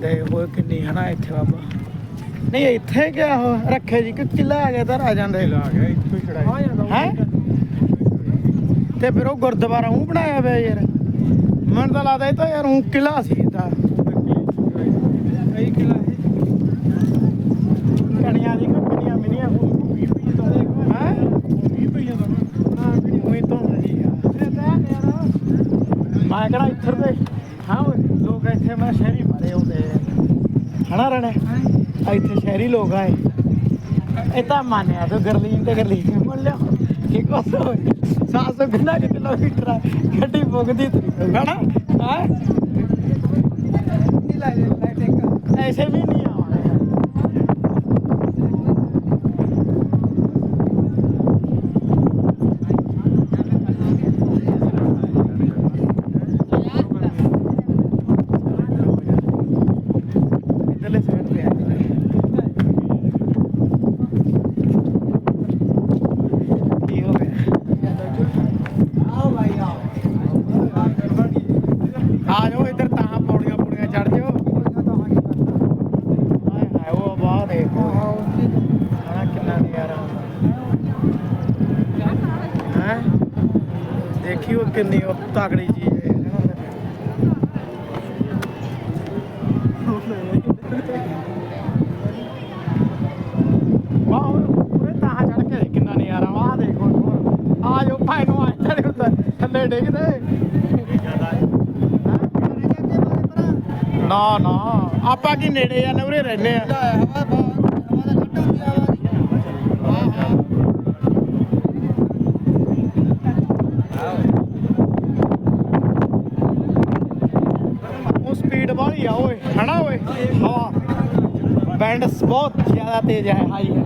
ਦੇ ਹੋਏ ਕਿੰਨੀ ਹਨਾ ਇੱਥੇ ਬਾਬਾ। ਨਹੀਂ ਇੱਥੇ ਕਿਆ ਹੋ ਰੱਖੇ ਜੀ ਕਿ ਕਿਲਾ ਆ ਗਿਆ ਤਾਂ ਆ ਜਾਂਦੇ। ਲਾ ਗਿਆ ਇੱਥੋਂ ਹੀ ਹੈ? ਤੇ ਫਿਰ ਉਹ ਗੁਰਦੁਆਰਾ ਉਹ ਬਣਾਇਆ ਹੋਇਆ ਯਾਰ। ਮੈਨੂੰ ਤਾਂ ਲੱਗਦਾ ਇਹ ਤਾਂ ਯਾਰ ਉਹ ਕਿਲਾ ਸੀ ਤਾਂ ਕਈ ਕਿਲਾ ਹੈ ਕਣੀਆਂ ਦੀ ਕੰਪਨੀਆਂ ਮਿਲੀਆਂ ਹੈ 20 ਪਈਆਂ ਦਾ ਉਹੀ ਤੋਂ। ਜੀ ਆ ਮੈਂ ਕਿਹੜਾ ਇੱਧਰ ਦੇ। ਹਾਂ ਓਏ। ਲੋਕ ਇੱਥੇ ਮੈਂ ਸ਼ਹਿਰੀ ਮਾਰੇ ਆਉਂਦੇ ਹਣਾ ਰਣੇ? ਇੱਥੇ ਸ਼ਹਿਰੀ ਲੋਕ ਆਏ ਇਹ। ਤਾਂ ਮੰਨਿਆ ਤੂੰ ਗਰਲੀਨ ਤੇ ਗਰਲੀਨ ਮੁੱਲ ਲਿਆ ਕੀ ਕੋਸ ਹੋਏ ਸਾਸੋ ਕਿੰਨਾ ਕਿ ਕਿਲੋਮੀਟਰ ਆ। ਗੱਡੀ ਪੁੱਗਦੀ ਤਰੀ ਹਣਾ ਹਾਂ? ਐਸੇ ਵੀ ਨਹੀਂ ਇਧਰਲੇ ਸਾਈਡ ਤੇ ਆ ਕੀ ਹੋ ਗਿਆ? ਆ ਜਾਓ ਇੱਧਰ ਤਾਂ ਪੌੜੀਆਂ ਪੌੜੀਆਂ ਚੜ ਜਾਓ। ਹਾਏ ਹਾਏ ਉਹ ਬਾਹਰ ਦੇਖੋ। ਹਣਾ ਕਿੰਨਾ ਨਜ਼ਾਰਾ। ਹੈ? ਦੇਖੀ ਉਹ ਕਿੰਨੀ ਉਹ ਤਕੜੀ ਚੀਜ਼ ਹੈ ਹਨਾ। ਵਾਹ ਉਹ ਤਾਂ ਚੜ ਕੇ ਦੇਖ ਕਿੰਨਾ ਨਜ਼ਾਰਾ ਵਾਹ ਦੇਖੋ ਹੋਰ ਆ ਜੋ ਭਾਈ ਨੂੰ ਆ ਚੜੇ ਉੱਤੇ ਥੱਲੇ ਡਿੱਗਦੇ? ਨਾ ਨਾ। ਆਪਾਂ ਕੀ ਨੇੜੇ ਆ ਨਵਰੇ ਰਹਿੰਦੇ ਆ। ਉਹ ਸਪੀਡ ਵਾਲੀ ਆ ਓਏ। ਹਨਾ ਓਏ? ਹਵਾ ਬੈਂਡ ਬਹੁਤ ਜ਼ਿਆਦਾ ਤੇਜ਼ ਹੈ ਹਾਈ ਹੈ